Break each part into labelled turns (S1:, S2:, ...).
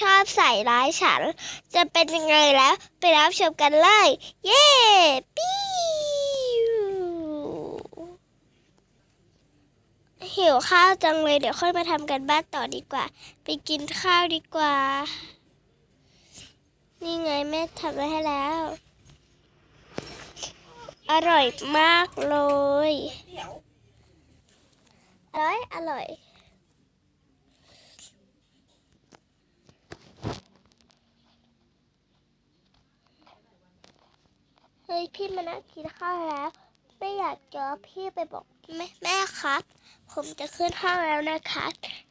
S1: ชอบใส่ร้ายฉัน จะเป็นยังไงแล้วไปรับชมกันเลย เย้ปิ้หิวข้าวจังเลยเดี๋ยวค่อยมาทำกันบ้านต่อดีกว่า ไปกินข้าวดีกว่า นี่ไงแม่ทำไว้ให้แล้ว อร่อยมากเลย อร่อย อร่อย เฮ้ยพี่มานั่งกินข้าวแล้ว ไม่อยากเจอพี่ไปบอกแม่แม่ครับ ผมจะขึ้นห้องแล้วนะคะ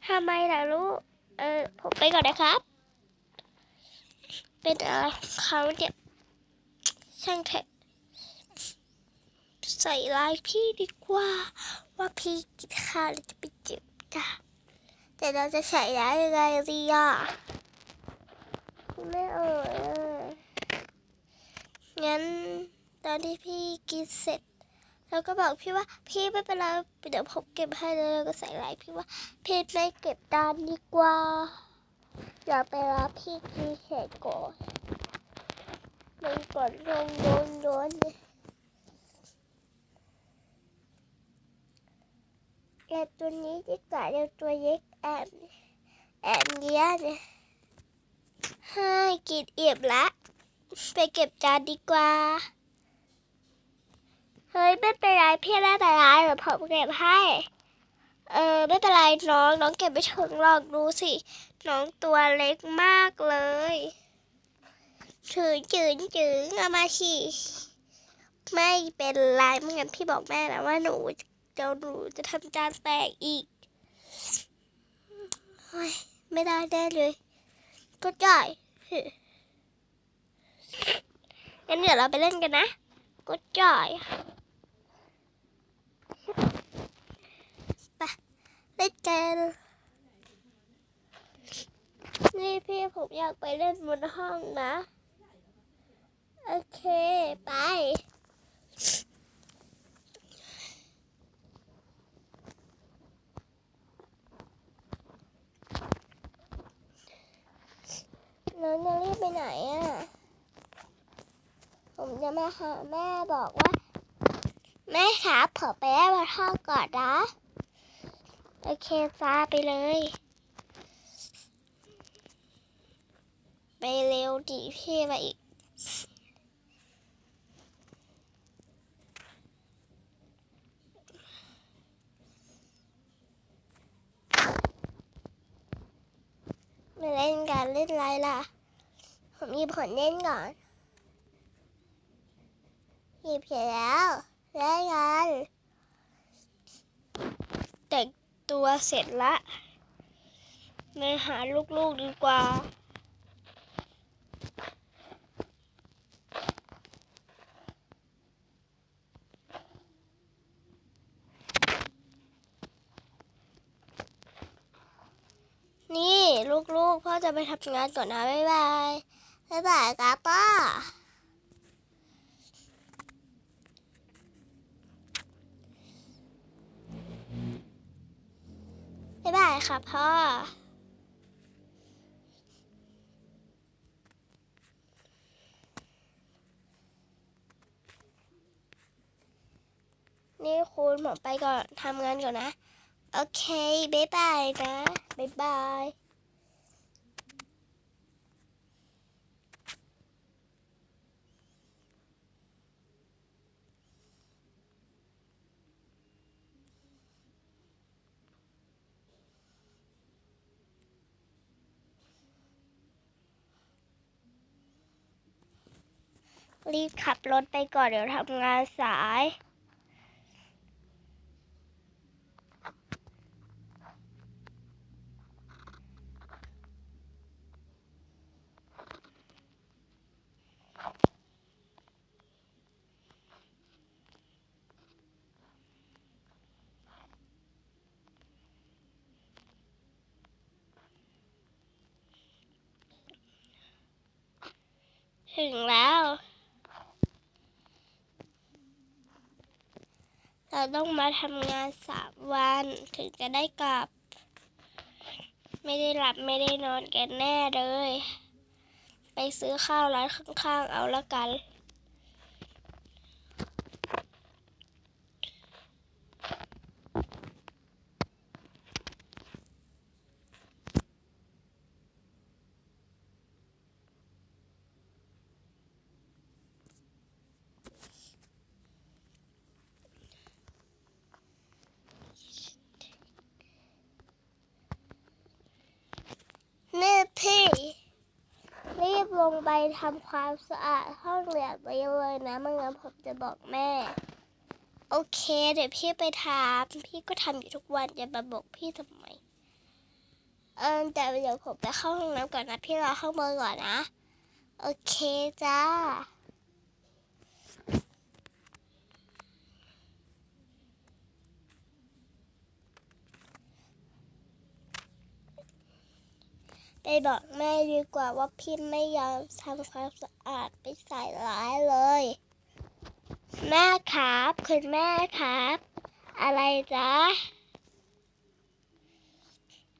S1: ทำไมล่ะลูกเออผมไปก่อนนะครับ เป็นอะไรเขาเนี่ยช่างเถอะใส่ลายพี่ดีกว่า ว่าพี่กินข้าวแล้วจะไปเจ็บจ้ะแต่เราจะใส่ร้ายยังไงดีอะไม่เออ งั้นตอนที่พี่กินเสร็จเราก็บอกพี่ว่าพี่ไม่เป็นไรเดี๋ยวผมเก็บให้แล้วเราก็ใส่ลายพี่ว่าพี่ไม่เก็บตามดีกว่าอย่าไปรับพี่กินเสร็จก่อนมันก่อนโดนโดนโดนแอบตัวนี้ดีกว่าเดี๋ยวตัวเล็กแอบแอบเนี้ยเนี่ยให้กินเอียบละ ไปเก็บจานดีกว่า เฮ้ยไม่เป็นไรพี่ไม่เป็นไรเดี๋ยวผมเก็บให้ เออไม่เป็นไรน้องน้องเก็บไม่ถึงหรอกดูสิ น้องตัวเล็กมากเลยถือจืนจืนเอามาฉีไม่เป็นไรไม่งั้นพี่บอกแม่นะว่าหนูเดี๋ยวหนูจะทำจานแตกอีกไม่ได้แน่เลย ก็ได้ งั้นเดี๋ยวเราไปเล่นกันนะก็ได้ไปเล่นกันนี่พี่ผมอยากไปเล่นบนห้องนะ โอเคไปน้องจะรีบไปไหน อะผมจะแม่บอกว่า แม่ครับผมไปได้มาท่อก่อนนะ โอเคจ้าไปเลย ไปเร็วดิพี่มาอีกมาเล่นกันเล่นไรล่ะ ผมหยิบผลเล่นก่อน หยิบเสร็จแล้วได้กันแต่งตัวเสร็จละไปหาลูกๆดีกว่า นี่ลูกๆพ่อจะไปทำงานก่อนนะ บ๊ายบาย บ๊ายบายครับพ่อ บ๊ายบาย ค่ะพ่อ นี่คุณผมไปก่อนทำงานก่อนนะ โอเค บ๊ายบายนะ บ๊ายบาย รีบขับรถไปก่อนเดี๋ยวทำงานสาย ถึงแล้ว เราต้องมาทำงานสามวันถึงจะได้กลับ ไม่ได้หลับไม่ได้นอนกันแน่เลย ไปซื้อข้าวร้านข้างๆเอาละกันพี่ รีบลงไป ทำความสะอาดห้องเรียนไปเลยนะไม่งั้นผมจะบอกแม่ โอเค เดี๋ยวพี่ไปทำพี่ก็ทำอยู่ทุกวันจะมาบอกพี่ทำไม เออแต่เดี๋ยวผมไปเข้าห้องน้ำก่อนนะ พี่รอข้างบนก่อนนะ โอเคจ้า ไปบอกแม่ดีกว่าว่าพี่ไม่ยอมทำความสะอาดไปใส่ร้ายเลย แม่ครับคุณแม่ครับ อะไรจ๊ะ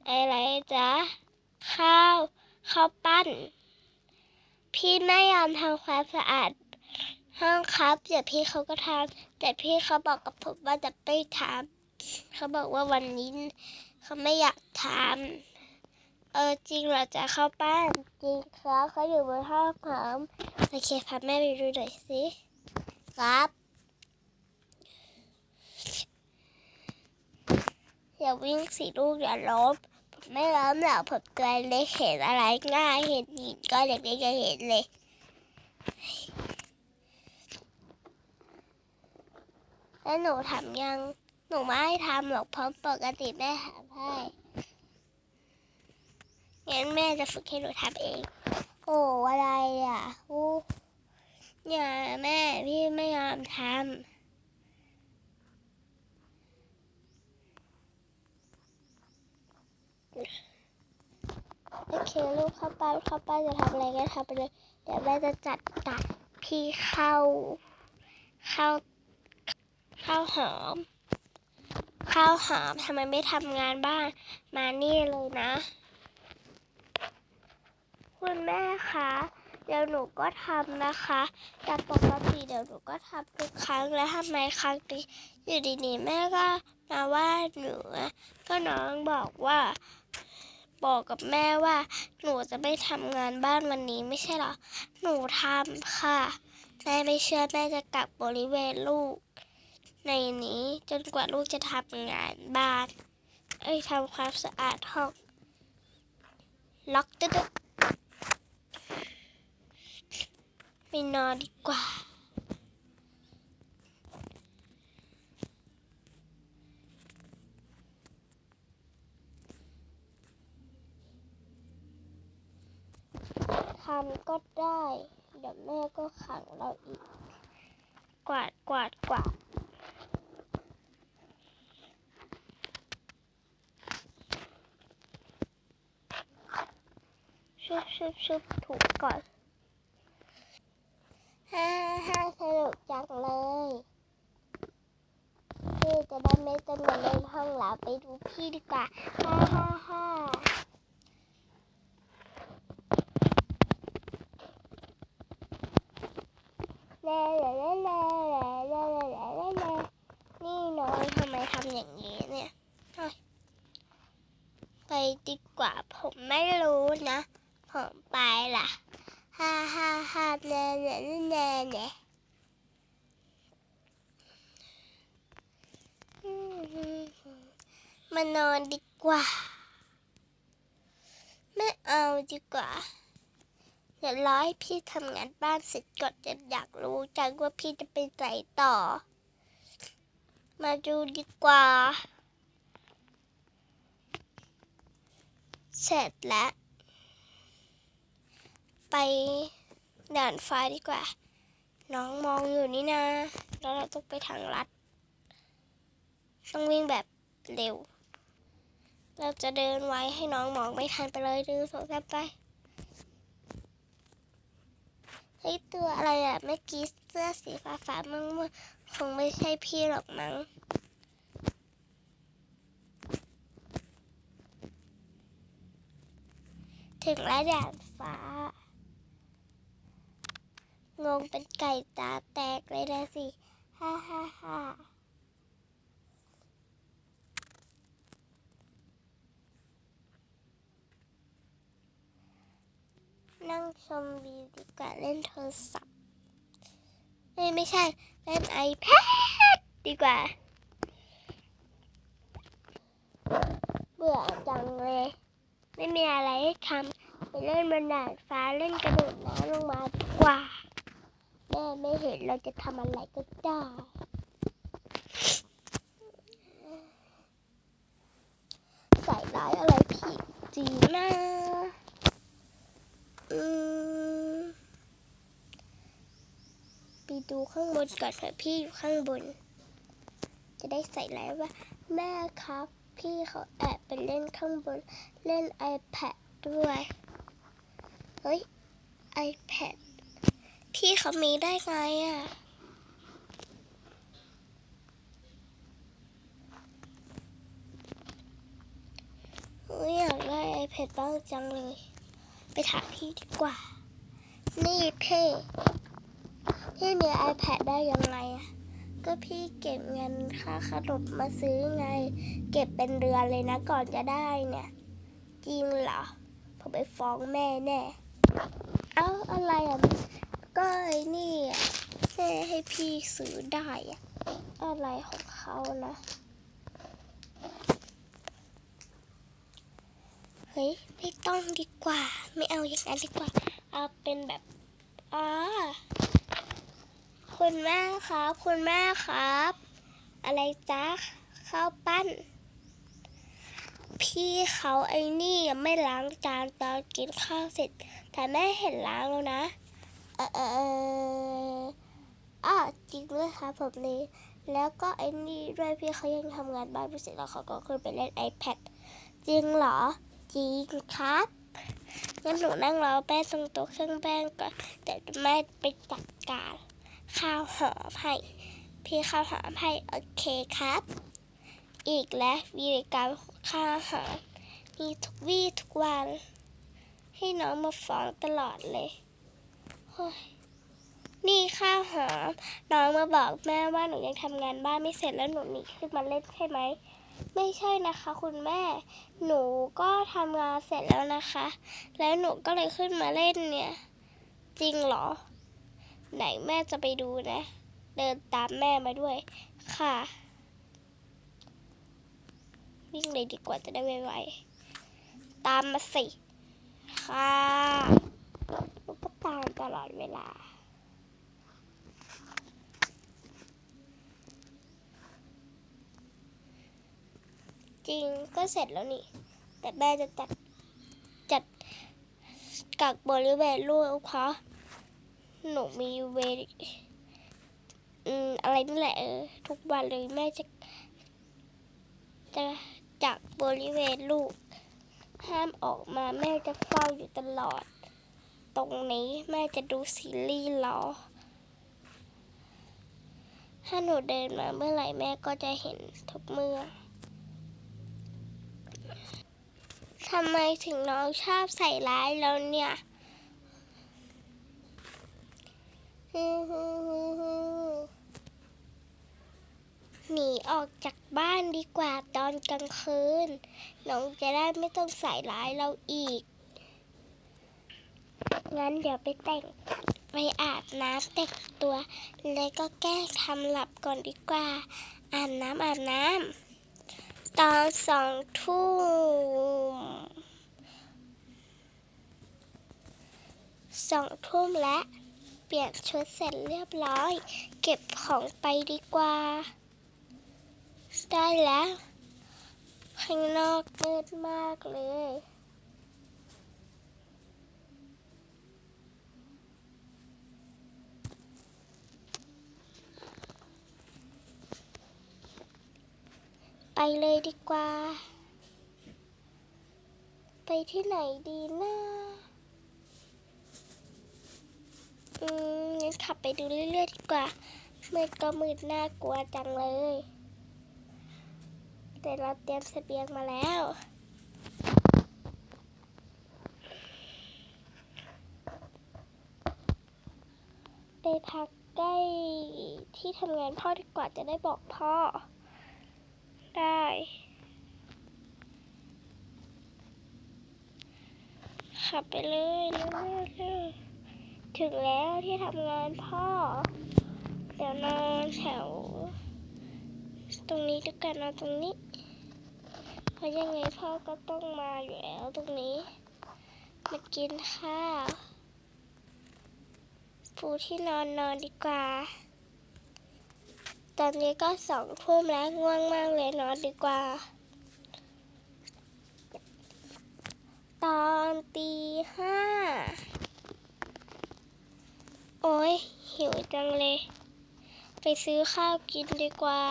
S1: อะไรจ๊ะข้าวข้าวปั้น พี่ไม่ยอมทำความสะอาดห้องครับเดี๋ยวพี่เขาก็ทำแต่พี่เขาบอกกับผมว่าจะไปทำเขาบอกว่าวันนี้เขาไม่อยากทำ เออจริงเหรอจะเข้าบ้านจริงครับเขาอยู่บนห้องผมโอเคพาแม่ไปดูหน่อยสิครับอย่าวิ่งสิลูกอย่าล้มผมไม่ล้มหรอกผมตัวเล็กเห็นอะไรง่ายเห็นหินก็เด็กๆจะเห็นเลยแล้วหนูทำยัง หนูไม่ทำหรอกเพราะปกติแม่ทำให้ งั้นแม่จะฝึกให้หนูทำเอง โอ้อะไรอะโอ้อย่าแม่พี่ไม่ยอมทำโอเคลูกเข้าไปเข้าไปจะทำอะไรก็ทำไปเลย เดี๋ยวแม่จะจัดตัดพี่เข้า เข้า ข้าวหอม ข้าวหอมทำไมไม่ทำงานบ้านมานี่เลยนะ คุณแม่คะเดี๋ยวหนูก็ทำนะคะแต่ปกติเดี๋ยวหนูก็ทำทุกครั้งแล้วทำไมครั้งนี้อยู่ดีๆแม่ก็มาว่าหนูอก็น้องบอกว่า บอกกับแม่ว่า หนูจะไม่ทำงานบ้านวันนี้ไม่ใช่หรอ หนูทำค่ะแม่ไม่เชื่อแม่จะกักบริเวณลูก ในนี้จนกว่าลูกจะทำงานบ้าน เอ้ยทำความสะอาดห้อง ล็อกตึ๊ด ไปนอนดีกว่า ทำก็ได้ เดี๋ยวแม่ก็ขังเราอีก กวาดกวาดกวาดชุบชุบชุบถูกก่อน ฮ่าฮ่าสนุกจังเลยพี่จะได้ไม่ต้องมาเล่นห้องเราไปดูพี่ดีกว่าฮ่าฮ่าฮ่าแล่เลยล่แล่แล่แล่แล่แล่แล่นี่น้องทำไมทำอย่างนี้เนี่ยเฮ้ยไปดีกว่าผมไม่รู้นะ ผมไปล่ะ ฮ่าฮ่าฮ่าแน่แน่แน่แน่อืมมานอนดีกว่า ไม่เอาดีกว่า เดี๋ยวรอให้พี่ ทำงานบ้านเสร็จก่อนจะอยากรู้จังว่าพี่จะไปไหนต่อ มาดูดีกว่า เสร็จแล้ว ไปด่านฟ้าดีกว่า น้องมองอยู่นี่นะ แล้วเราต้องไปทางลัด ต้องวิ่งแบบเร็ว เราจะเดินไว้ให้น้องมองไม่ทันไปเลยดูสองสามไป เฮ้ยตัวอะไรอะเมื่อกี้เสื้อสีฟ้าฟ้าๆมึงมึงคงไม่ใช่พี่หรอกมั้งถึงแล้วด่านฟ้า งงเป็นไก่ตาแตกเลยนะสิ ฮ่าฮ่าฮ่า นั่งชมวิวดีกว่าเล่นโทรศัพท์เอ้ยไม่ใช่ เล่น iPad ดีกว่า เบื่อจังเลย ไม่มีอะไรให้ทำไปเล่นบนดาดฟ้าเล่นกระโดดน้ำลงมาดีกว่า แม่ไม่เห็นเราจะทำอะไรก็ได้ใส่ร้ายอะไรผิดจริงนะ อืมไปดูข้างบนก่อนเถอะพี่อยู่ข้างบน จะได้ใส่ร้ายว่า แม่ครับ พี่เขาแอบไปเล่นข้างบน เล่น iPad ด้วย เฮ้ย iPad พี่เขามีได้ไงอะอยากได้ iPad บ้างจังเลย ไปถามพี่ดีกว่า นี่เพ่พี่มี iPad ได้ยังไงอะก็พี่เก็บเงินค่าขนมมาซื้อไง เก็บเป็นเดือนเลยนะก่อนจะได้เนี่ย จริงเหรอ ผมไปฟ้องแม่แน่ เอ้าอะไรอะ ก็ไอ้นี่อะแม่ให้พี่ซื้อได้อะ อะไรของเขานะ เฮ้ยไม่ต้องดีกว่า ไม่เอาอย่างนั้นดีกว่า เอาเป็นแบบอ๋อคุณแม่ครับ คุณแม่ครับ อะไรจ๊ะข้าวปั้น พี่เขาไอ้นี่ยังไม่ล้างจานตอนกินข้าวเสร็จ แต่แม่เห็นล้างแล้วนะ เออเออเอออ้าวจริงด้วยครับผมเลยแล้วก็ไอ้นี่ด้วยพี่เขายังทำงานบ้านไม่เสร็จแล้วเขาก็ขึ้นไปเล่น iPad จริงเหรอ จริงครับงั้นหนูนั่งรอแป้งตรงโต๊ะเครื่องแป้งก่อนแต่แม่ไปจัดการข้าวหอมให้พี่ข้าวหอมให้โอเคครับ อีกแล้ววีรกรรมข้าวหอมมีทุกวี่ทุกวัน ให้น้องมาฟ้องตลอดเลยโอ้ยนี่ข้าวหอมน้องมาบอกแม่ว่าหนูยังทำงานบ้านไม่เสร็จแล้วหนูหนีขึ้นมาเล่นใช่ไหม ไม่ใช่นะคะ คุณแม่ หนูก็ทำงานเสร็จแล้วนะคะ แล้วหนูก็เลยขึ้นมาเล่นเนี่ย จริงเหรอ ไหนแม่จะไปดูนะ เดินตามแม่มาด้วย ค่ะ วิ่งเลยดีกว่าจะได้ไวๆตามมาสิ ค่ะหนูก็ตามตลอดเวลา จริงก็เสร็จแล้วนี่ แต่แม่จะจัดจัดกักบริเวณลูกเพราะหนูมีเวรอืมอะไรนี่นแหละเออทุกวันเลยแม่จะจะจักบริเวณลูก ห้ามออกมาแม่จะเฝ้าอยู่ตลอด ตรงนี้แม่จะดูซีรีส์รอถ้าหนูเดินมาเมื่อไหร่แม่ก็จะเห็นทุกเมื่อ ทำไมถึงน้องชอบใส่ร้ายเราเนี่ยหนีออกจากบ้านดีกว่าตอนกลางคืน น้องจะได้ไม่ต้องใส่ร้ายเราอีก งั้นเดี๋ยวไปแต่งไปอาบน้ำแต่งตัว แล้วก็แก้ทำหลับก่อนดีกว่า อาบน้ำอาบน้ำตอนสองทุ่ม สองทุ่มและเปลี่ยนชุดเสร็จเรียบร้อย เก็บของไปดีกว่า ได้แล้ว ข้างนอกมืดมากเลยไปเลยดีกว่า ไปที่ไหนดีนะ อืมงั้นขับไปดูเรื่อยๆดีกว่า มืดก็มืดน่ากลัวจังเลย แต่เราเตรียมสเสบียงมาแล้วไปพักใกล้ที่ทำงานพ่อดีกว่าจะได้บอกพ่อ ได้ ขับไปเลยเรื่อยๆ ถึงแล้วที่ทำงานพ่อ เดี๋ยวนอนแถว ตรงนี้ดีกว่านอนตรงนี้ เพราะยังไงพ่อก็ต้องมาอยู่แล้วตรงนี้ มากินข้าวปูที่นอนนอนดีกว่า ตอนนี้ก็สองทุ่มแล้วง่วงมากเลยนอนดีกว่า ตอนตีห้า โอ้ยหิวจังเลย ไปซื้อข้าวกินดีกว่า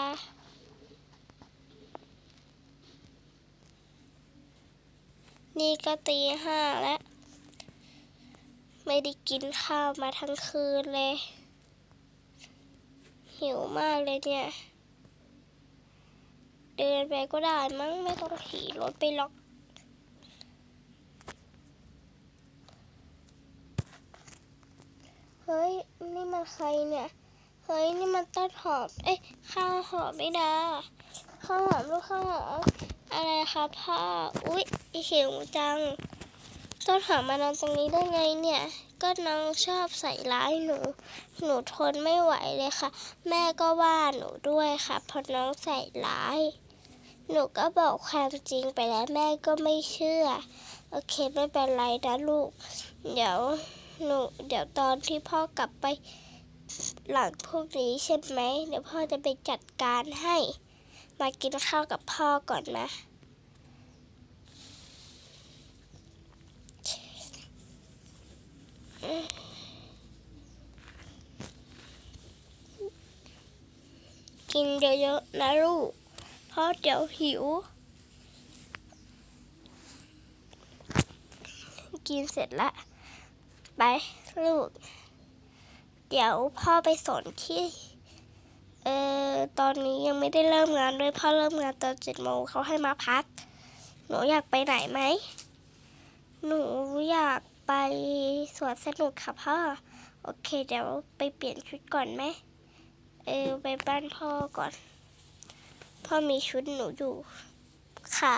S1: นี่ก็ตีห้าแล้ว ไม่ได้กินข้าวมาทั้งคืนเลย หิวมากเลยเนี่ย เดินไปก็ได้มั้งไม่ต้องขี่รถไปหรอก ฮ้ย นี่มันใครเนี่ย เฮ้ย นี่มันต้นหอม เอ้ย ข้าวหอมไม่ดาข้าวหอมลูกข้าวหอม อะไรคะพ่อ อุ๊ยหิวจัง ต้นหอมมานอนตรงนี้ได้ไงเนี่ย ก็น้องชอบใส่ร้ายหนู หนูทนไม่ไหวเลยค่ะ แม่ก็ว่าหนูด้วยค่ะเพราะน้องใส่ร้าย หนูก็บอกความจริงไปแล้วแม่ก็ไม่เชื่อ โอเคไม่เป็นไรนะลูก เดี๋ยว หนูเดี๋ยวตอนที่พ่อกลับไปหลังพวกนี้ใช่ไหมเดี๋ยวพ่อจะไปจัดการให้ มากินข้าวกับพ่อก่อนนะ กินเยอะๆนะลูกพราะเดี๋ยวหิว กินเสร็จละ ไปลูก เดี๋ยวพ่อไปสอนที่เออตอนนี้ยังไม่ได้เริ่มงานด้วยพ่อเริ่มงานตอนเจ็ดโมงเขาให้มาพัก หนูอยากไปไหนไหม หนูอยากไปสวนสนุกค่ะพ่อ โอเค เดี๋ยวไปเปลี่ยนชุดก่อนไหม เออ ไปบ้านพ่อก่อน พ่อมีชุดหนูอยู่ค่ะ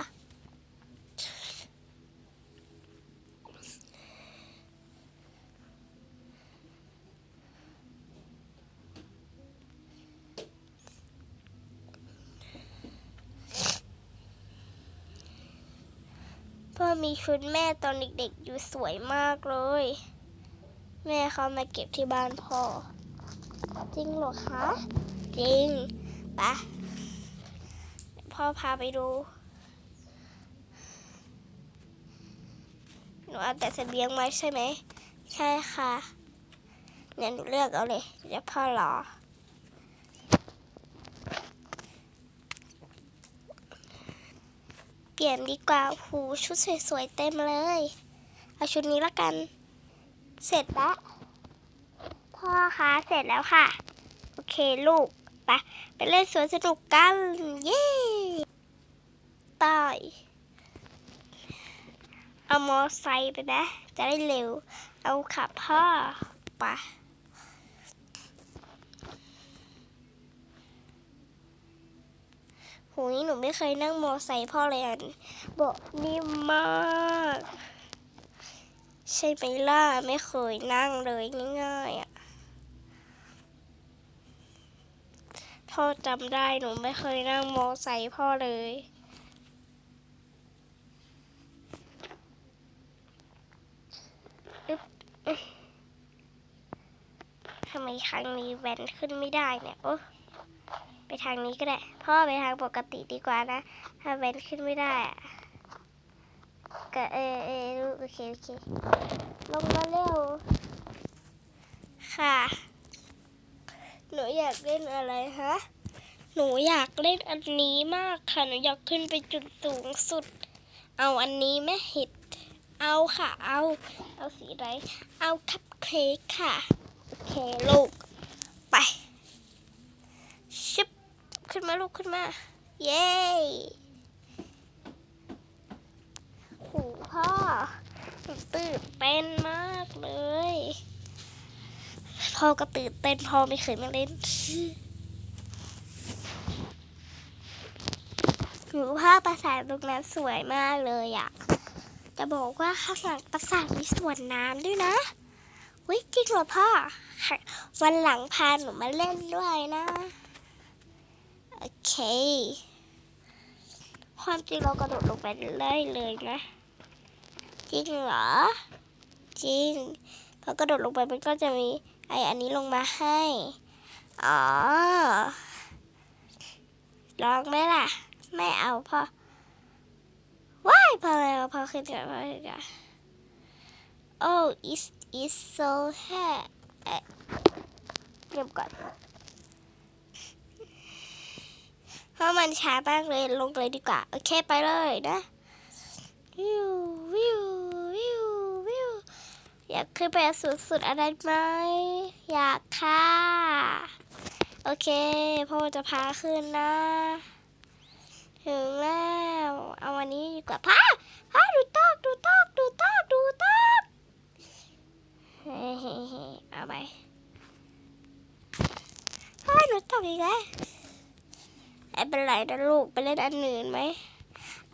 S1: พ่อ มีชุดแม่ตอนเด็กๆ อยู่สวยมากเลย แม่เขามาเก็บที่บ้านพ่อ จริงเหรอคะ จริงปะพ่อพาไปดู หนูเอาแต่เสบียงมาใช่ไหม ใช่ค่ะเนี่ยหนูเลือกเอาเลยเดี๋ยวพ่อรอ เป ลี่ยนดีกว่าหูชุดสวยๆเต็มเลย เอาชุดนี้ละกัน เสร็จแล้วพ่อคะเสร็จแล้วค่ะ โอเคลูกไปไปเล่นสวนสนุกกัน เย้ตายเอามอไซค์ไปไหมจะได้เร็ว เอาขับพ่อไป หูยหนูไม่เคยนั่งมอไซค์พ่อเลยอันเบอกนิ่มมาก ใช่ไหมล่ะ ไม่เคยนั่งเลยง่ายๆอะพ่อจำได้หนูไม่เคยนั่งมอไซค์พ่อเลยทำไมครั้งนี้แวนขึ้นไม่ได้เนี่ยโอ้ ไปทางนี้ก็ได้ พ่อไปทางปกติดีกว่านะ ถ้าแวนขึ้นไม่ได้อะก็เออเออรู้โอเคโอเคลงมาเร็ว ค่ะ หนูอยากเล่นอะไรฮะ หนูอยากเล่นอันนี้มากค่ะ หนูอยากขึ้นไปจุดสูงสุด เอาอันนี้ไหมเห็ด เอาค่ะ เอา เอาสีอะไร เอาคัพเค้กค่ะ โอเคลูก ไป ขึ้นมาลูกขึ้นมา เย้โหพ่อตื่นเต้นมากเลยพ่อพ่อก็ตื่นเต้นพ่อไม่เคยมาเล่นหนูภาพปราสาทตรงนั้นสวยมากเลยอะจะบอกว่าข้างหลังปราสาทมีสวนน้ำด้วยนะวิจริงเหรอพ่อ วันหลังพาหนูมาเล่นด้วยนะ โอเคความจริงเรากระโดดลงไปได้เลยนะ จริงเหรอ จริงพอกระโดดลงไปมันก็จะมีไออันนี้ลงมาให้ อ๋อ ลองไหมล่ะ ไม่เอาพ่อว้ายพอแล้วพอขึ้นก่อนพอขึ้นก่อน Oh it's it's so hot เอ๊ะเรียบก่อนเพ ราะมันช้ามากเลยลงเลยดีกว่า โอเคไปเลยนะวิววิววิววิวอยากขึ้นไปสุดสุดๆอะไรไหมอยากค่ะ โอเคพ่อจะพาขึ้นนะถึงแล้วเอาวันนี้ดีกว่าพ่อพ่อดูตอกดูตอกดูตอกดูตอกเฮ้เฮ้เฮ้เอาไปพ่อหนูตอกอีกแล้ว ไม่เป็นไรนะลูกไปเล่นอันอื่นไหม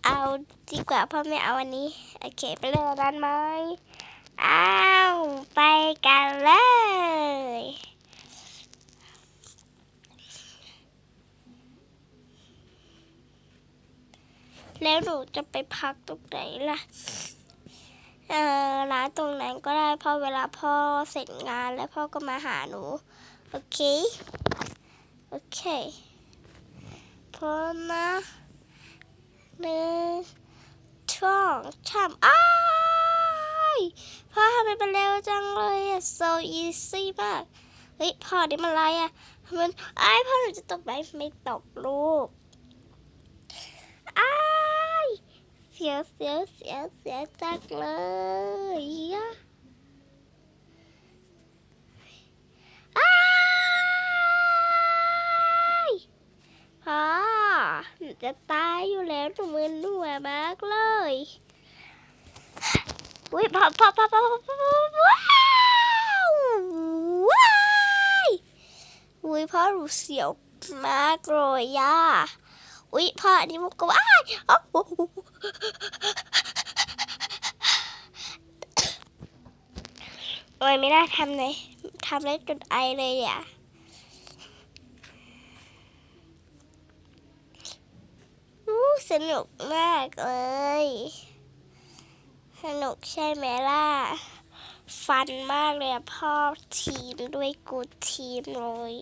S1: เอาดีกว่าพ่อไม่เอาอันนี้ โอเค ไปเล่นอันนั้นไหมอ้าวไปกันเลยแล้วหนูจะไปพักตรงไหนล่ะ เออร้านตรงนั้นก็ได้พราะเวลาพ่อเสร็จงานแล้วพ่อก็มาหาหนู โอเค โอเค พร้อมนะหนึ่งช่องช่ำอ้ายพ่อทำไมเป็นเร็วจังเลยอะ so easy มาก เฮ้ยพ่อนี่มันอะไรอะมันอ้ายพ่อหนูจะตกไหมไม่ตกลูกอ้ายเสียวเสียวเสียวเสียวจังเลย พ่อหนูจะตายอยู่แล้วหนูมึนหัวมากเลยอุ้ยพ่อพ่อพ่อพ่อพ่อว้าวว้ายอุ้ยพ่อหนูเสียวมากเลยย่าอุ๊ยพ่ออันนี้มันก็อ้ายโอ้โหโอ้ยไม่ได้ทำเลยทำเลยจนไอเลยอะอู้ สนุกมากเลย สนุกใช่ไหมล่ะ ฟันมากเลยพ่อทีมด้วยกูทีมเลย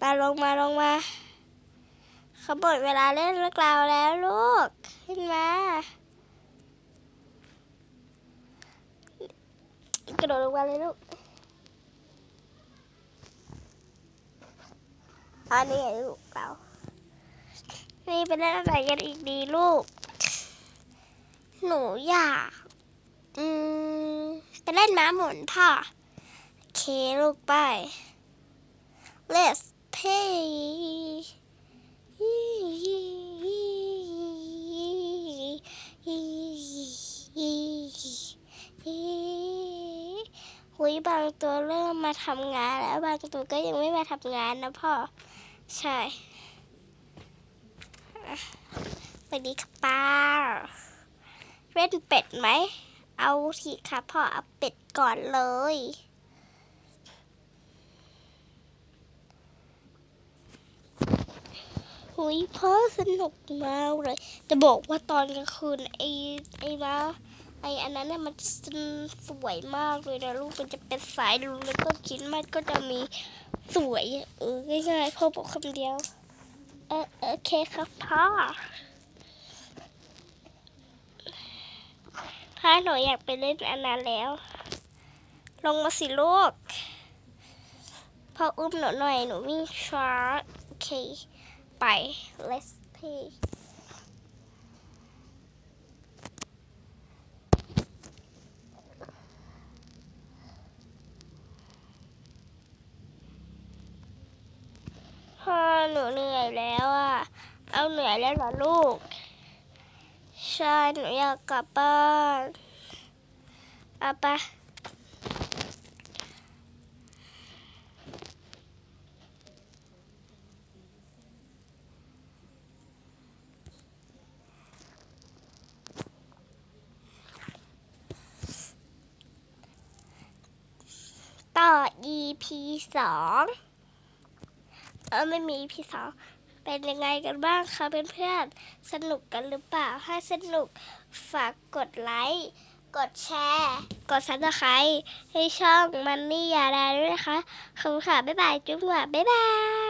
S1: มาลงมาลงมาเขาหมดเวลาเล่นเลิกเราแล้วลูก ขึ้นมากระโดดลงมาเลยลูกอันนี้ลูกเรา นี่ไปเล่นอะไรกันอีกดีลูก หนูอยาก อืมไปเล่นม้าหมุนพ่อโอเคลูกไป let's play หุยบางตัวเริ่มมาทำงานแล้วบางตัวก็ยังไม่มาทำงานนะพ่อ ใช่อะ สวัสดีครับป้าเล่นเป็ดไหม เอาทีครับพ่อเอาเป็ดก่อนเลย หุยพ่อสนุกมากเลย จะบอกว่าตอนกลางคืนไอ้ไอ้มาไอ้อันนั้นเนี่ยมันสวยมากเลยนะลูกมันจะเป็นสายลุงแล้วก็กินมันก็จะมีสวยเออง่ายๆพ่อบอกคำเดียว เออโอเคครับพ่อพ่อหนูอยากไปเล่นอันนั้นแล้ว ลงมาสิลูกพ่ออุ้มหนูหน่อยหนูวิ่งช้าโอเค ไป let's play หนูเหนื่อยแล้วอะ เอาเหนื่อยแล้วเหรอลูก ใช่ หนูอยากกลับบ้านเอาไปต่อ EP สอง ออไม่มีพี่สองเป็นยังไงกันบ้างคะเพื่อนๆสนุกกันหรือเปล่าถ้าสนุกฝากกดไลค์กดแชร์ กดซับสไครต์ให้ช่องมันนี่ยาดาด้วยนะคะขอบคุณค่ะ บ๊ายบาย จุ๊บหวะบ๊ายบาย